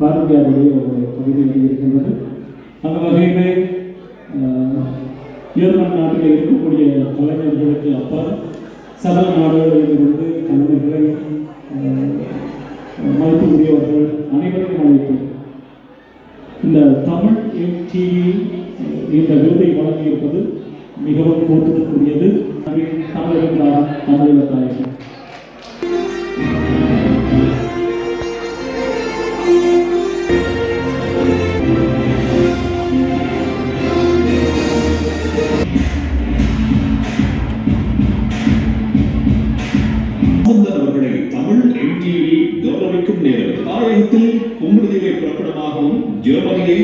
பாரதியாருடைய ஒரு பகுதி எழுதியிருக்கின்றது. அந்த வகையிலே ஆஹ், நாட்டில் இருக்கக்கூடிய கலைஞர்களுக்கு அப்பால் சகல நாடுகளிலிருந்து கலைஞர்களை ஆஹ், மதிப்புக்குரியவர்கள் அனைவரையும் அழைத்து இந்த தமிழ் டிவி இந்த விருதை வழங்கியிருப்பது மிகவும் மொத்தக்கூடியது தமிழ் தமிழ்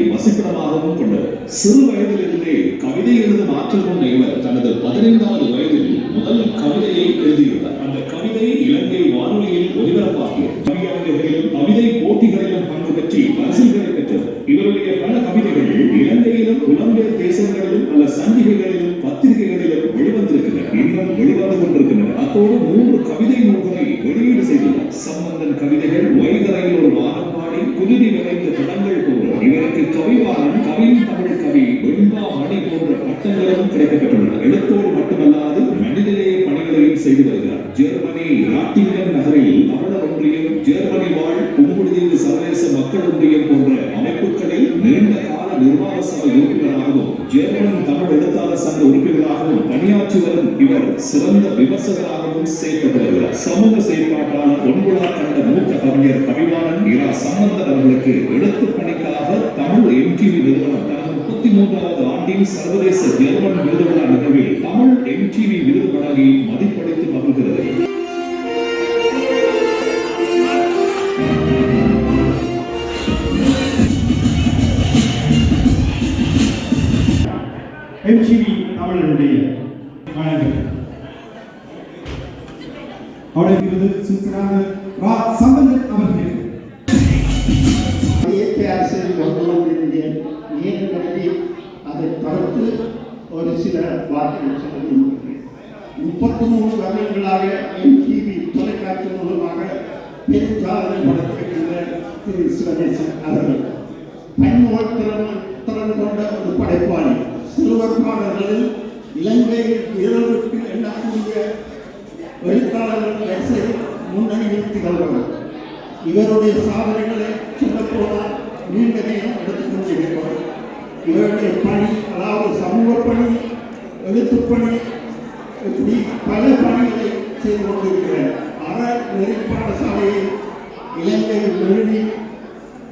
வசிப்பிடமாகவும் கொண்டவர். சிறு வயதிலிருந்தே கவிதை எழுதும் ஆற்றல் கொண்ட இவர் தனது பதினைந்தாவது வயதில் முதல் கவிதையை எழுதியுள்ளார் அந்த கவிதை இலங்கை வானொலியில் ஒலிபரப்பாகியது கவியரங்குகளிலும் கவிதை போட்டிகளிலும் பங்கு பெற்றி பரிசுகளை பெற்றது இவருடைய பல கவிதைகள் இலங்கையிலும் புலம்பெயர் தேசங்களிலும் பல சஞ்சிகைகளிலும் உறுப்பினராகவும் வரும் இவர் சிறந்த விமர்சகராகவும் செயல்பட்டு வருகிறார் சமூக செயற்பாட்டாளர் பொன்புலா கண்ட மூத்த கவிஞர் கவிவாணன் இரா சம்பந்தன் அவர்களுக்கு எழுத்து பணிக்காக தமிழ் எம்டிவி நிறுவனம் தனது முப்பத்தி மூன்றாவது ஆண்டின் சர்வதேச ஜெர்மன் விருது விழா நிகழ்வில் தமிழ் எம்டிவி விருது வழங்கி மதிப்படைத்து மகிழ்கிறது. அவர்களுக்கு சுத்தராக ரா சம்பந்தன் அவர்களுக்கு இயற்கை அரசியல் கொண்டு வந்திருந்தேன். நேரம் கருதி அதை தவிர்த்து ஒரு சில வார்த்தைகள் சொல்ல முப்பத்தி மூணு வருடங்களாக எம்டிவி தொலைக்காட்சி மூலமாக பெரும் சாதனை படைத்திருக்கின்ற திரு சிவநேசன் அவர்கள். பன்முகத் திறன் திறன் கொண்ட ஒரு படைப்பாளி. சிறுவர் பாடல்களில் இலங்கை வீரர்களுக்கு எண்ணக்கூடிய எழுத்தாளர்கள் வரிசையில் முன்னணியில் திகழ்பவர் இவருடைய சாதனைகளை சொல்லப்போனால் நீண்ட நேரம் எடுத்துக் கொண்டிருக்கிறோம் இவருடைய பணி அதாவது சமூக பணி எழுத்துப்பணி இப்படி பல பணிகளை செய்து கொண்டிருக்கிறார். அற நெறி பாடசாலையை இலங்கையில் எழுதி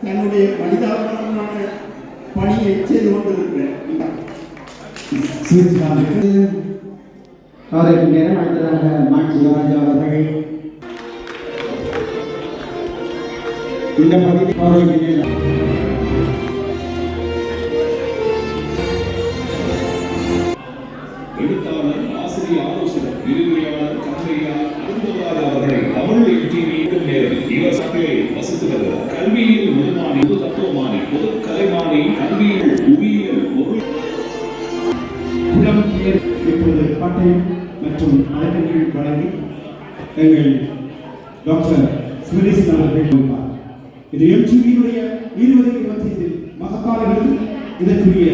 தன்னுடைய மனிதாபமான பணியை செய்து கொண்டிருக்கிறார். சுவிட்சர்லாந்துக்கு அவருக்கு நேரம் அடுத்ததாக எழுத்தாளர் ஆசிரியர் ஆலோசகர் விரிவுரையாளர் கண்மையாளர் அருந்தவராஜ் அவர்களை தமிழ் எம்டிவிக்கும் நேரம் இவர் சட்டிலே வசித்து வருகிறார் கல்வியில் முதுமானி பொது தத்துவமானி பொது கலைமானி கல்வியில் புவியியல் பொருள். இப்பொழுது மற்றும் அழைப்புகள் வழங்கி எங்கள் டாக்டர் சுரேஷ் அவர்கள் இது எம்டிவியினுடைய இருபது இருபத்தி ஐந்தில் மகத்தான இதற்குரிய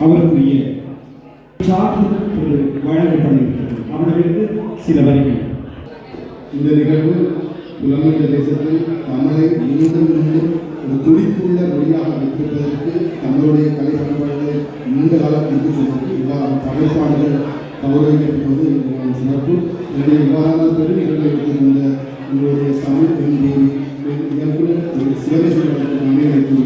அவருக்குரிய சான்றிதழ் இப்பொழுது வழங்கப்பட இருக்கிறது அவரிடமிருந்து சில வரிகள். இந்த நிகழ்வு புலம்பெயர்ந்த தேசத்தில் தமிழை மீண்டும் மீண்டும் ஒரு துடிப்புள்ள மொழியாக வைத்திருப்பதற்கு தமிழுடைய கலை பண்பாடுகளை நீண்ட காலம் கொண்டு சென்றது இவ்வாறு படைப்பாளர்கள் கௌரவிக்கப்பட்டது சிறப்பு. எனவே இவ்வாறான பெரும் நிகழ்வை எடுத்துக்கொண்ட உங்களுடைய தமிழ் எம்பி இயக்குனர் திரு சிவனேஸ்வரன் அவர்களுக்கு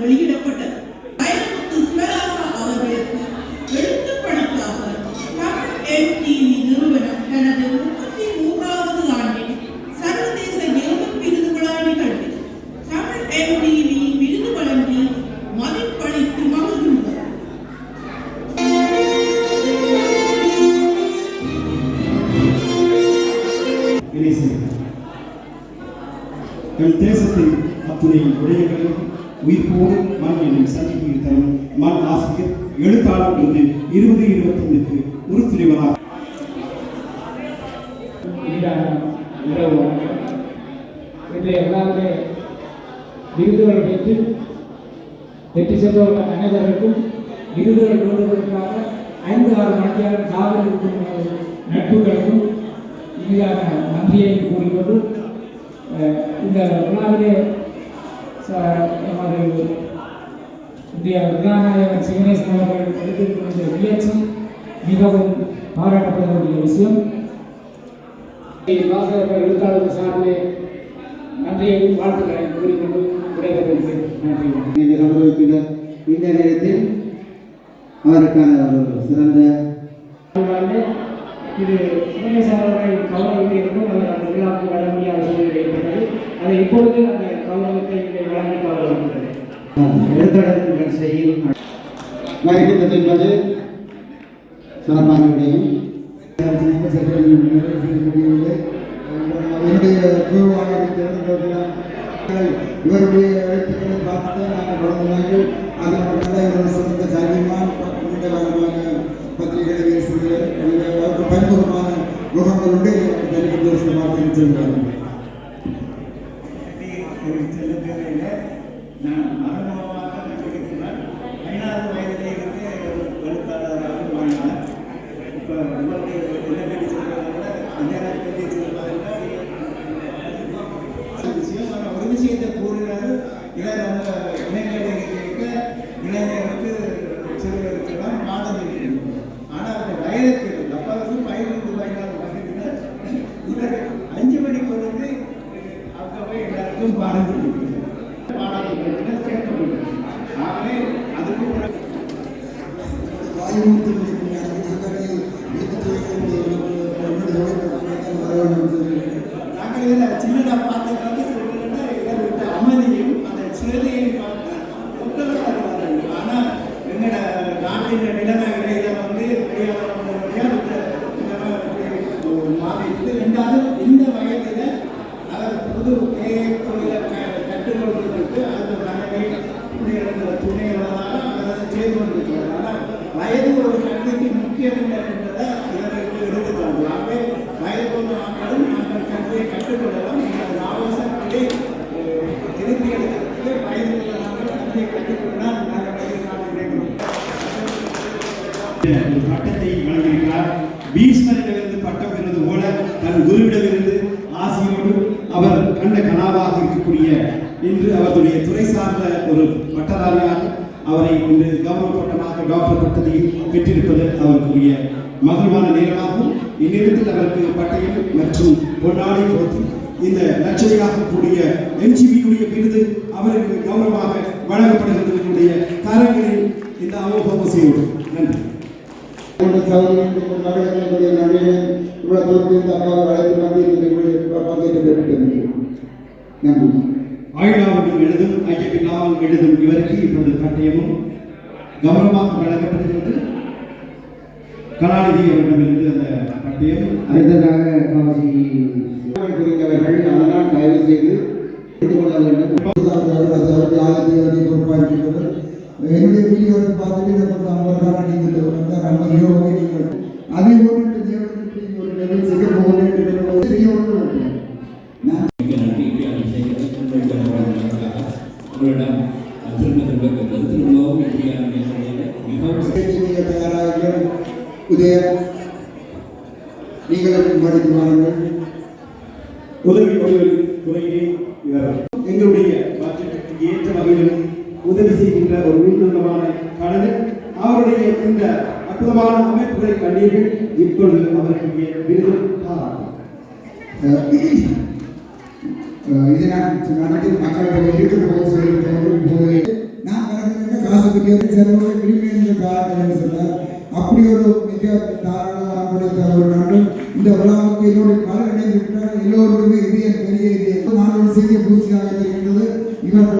வெளியிடப்பட்டது. அவர்களுக்கு எழுத்து பணிக்காக தமிழ் என்டிவி நிறுவனம் தனது முப்பத்தி மூன்றாவது ஆண்டின் சர்வதேச ஜெர்மன் விருது விழா நிகழ்வில் தமிழ் என்டிவி விருது வழங்கி மதிப்பளித்து மகிழ்கின்றது என் தேசத்தின் அத்துணை விடயங்களையும் உயிர்ப்போடு மண் என்னும் சந்திப்பில் தரும் மண் ஆசிரியர் எழுத்தாளர் விருது இருபது இருபத்தைந்துக்கு உறுத்துணைவராக இனிதான இரவு. எல்லாருமே விருதுகள் பெற்று வெற்றி சென்றவர்கள் அனைவருக்கும் விருதுகள் கொண்டுவதற்காக ஐந்து ஆறு மணிக்கான காவல் இருக்கும் நட்புகளுக்கும் இறுதியாக நன்றியை கூறிக்கொண்டு இந்த விழாவிலே ச- இந்திய விழாநாயகர் சிவனேசன் அவர்கள் எடுத்திருக்கிற முயற்சி மிகவும் பாராட்டப்படக்கூடிய விஷயம் வாசகர்கள் எழுத்தாளர் சார்பிலே நன்றியையும் வாழ்த்துக்களையும் கூறிக்கொண்டு விடைபெறுகிறேன் நன்றி நீங்கள் இந்த நேரத்தில் அவருக்கான ஒரு சிறந்த இது சிவனேசன் அவர்கள் இருக்கும் விழாவுக்கு வர முடியாத சூழ்நிலை அதை இப்பொழுது அந்த கௌரவத்தை இங்கே வழங்கி கௌரவிக்கிறது எழுத்தாளர் நிகழ்ச்சியில் வருகின்றது என்பது சிறப்பான விடயம் என்னுடைய குழுவாக தேர்ந்தெடுக்கலாம் இவருடைய எழுத்துக்களை பார்த்து நாங்கள் வழங்கினார்கள் சிறந்த நீண்ட காலமாக பத்திரிகைகளை எனவே அவருக்கு பன்முகமான முகங்கள் உண்டு தனிப்பட்ட சொல்கிறார்கள் நான் மரணமாக ஐந்தாவது வயதிலே இருந்து எழுத்தாளராக இப்போ உங்களுக்கு என்ன பற்றி விட என்ன பற்றி ஒரு விஷயத்தை கூறுகிறார். இவர் அவங்க இளைஞரை அவரை இன்று கௌரவ பட்டமாக டாக்டர் பட்டத்தையும் பெற்றிருப்பது அவருக்குரிய மகிழ்வான நேரமாகும். இந்நேரத்தில் அவருக்கு பட்டயம் மற்றும் பொன்னாடை கொடுத்து இந்த லட்சணையாக கூடிய என்ஜிபியுடைய விருது அவருக்கு கௌரவமாக வழங்கப்படுகிறது என்னுடைய கரங்களில் இந்த அமோக செய்வோம். நன்றி. உங்கள் சகோதரர்களுக்கு இவ்வளவு தூரத்தில் இந்த அழைத்து வந்து பங்கேற்று நன்றி. ஐயப்பில்லாமல் எழுதும் இவருக்கு இப்பொழுது பட்டயமும் கௌரவமாக வழங்கப்படுகிறது. கலாநிதி அவரிடமிருந்து அந்த பட்டயம் அடுத்ததாக காசி புரிந்தவர்கள் அதனால் தயவு செய்து எடுத்துக்கொள்ள வேண்டும். என்னுடைய வீடியோ வந்து பார்த்துட்டு இவர் எங்களுடைய பட்ஜெட்டுக்கு ஏற்ற வகையிலும் உதவி செய்கின்ற ஒரு உன்னதமான கடமை அவருடைய இந்த அற்புதமான அமைப்புகளை கண்டீர்கள். இப்பொழுது அவருக்கு விருது நான் மக்கள் இருக்கிற போது நான் காசு பற்றி செலவு விரும்பி என்ற காரணம் அப்படி ஒரு மிக தாராளமாக இந்த விழாவுக்கு என்னுடைய பல இணைந்திருக்கிறார் எல்லோருக்குமே இதய பெரிய இது நான் ஒரு சிறிய பூச்சியாக இருக்கின்றது இவர்கள்